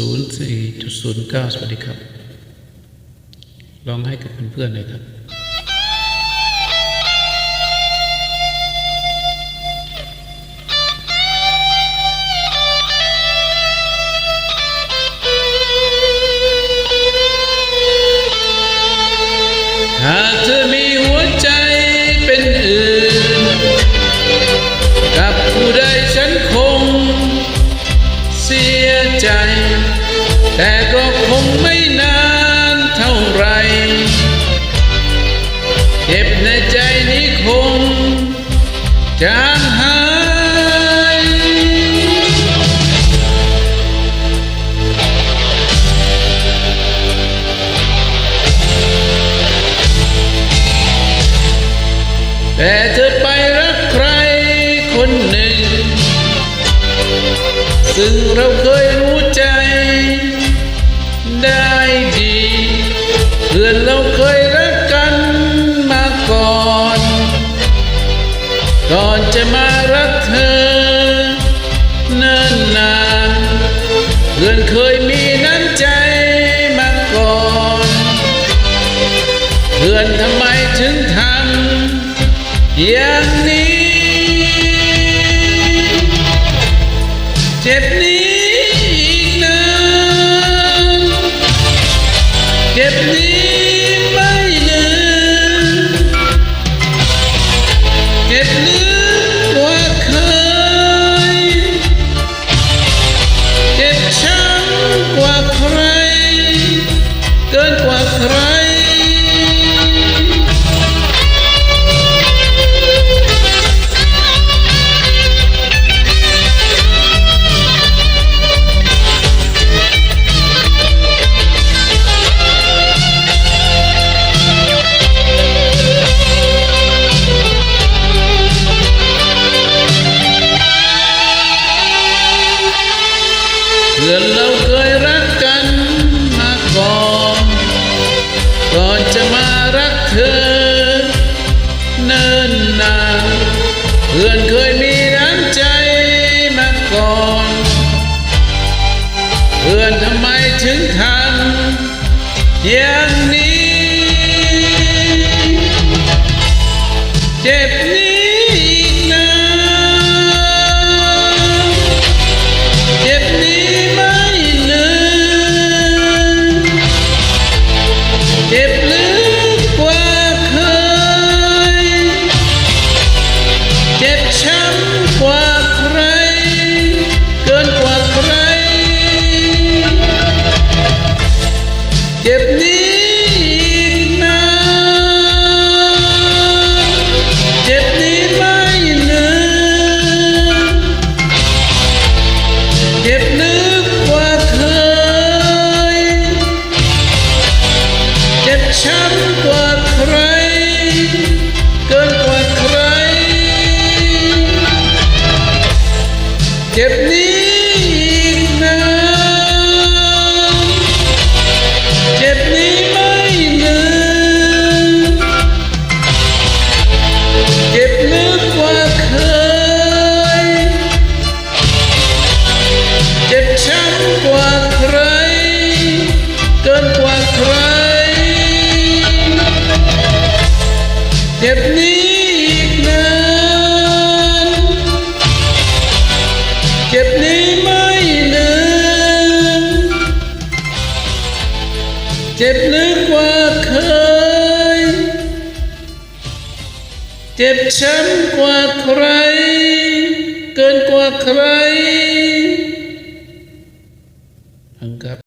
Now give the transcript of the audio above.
ศูนย์สี่จุดศูนย์เก้าสวัสดีครับ ลองให้กับเพื่อนๆหน่อยครับหากเธอมีหัวใจเป็นอื่น กับผู้ใดฉันคงเสียใจ แต่ก็คงไม่นานเท่าไรเจ็บในใจนี้คงจางหายแต่เธอไปรักใครคนหนึ่ง ซึ่งเราเคย พื่อนเราเคยรักกันมาก่อน ก่อนจะมารักเธอเนิ่นนานเพื่อนเคยมีน้ำใจมาก่อน เพื่อนทำไมถึงทำอย่างนี้ เจ็บนี้ พื่อนเคยมีน้ำใจมาก่อน เพื่อนทำไมถึงทำอย่างนี้ เจ็บ กกว่าเคย เจ็บช้ำกว่าใคร เกินกว่าใครอังครับ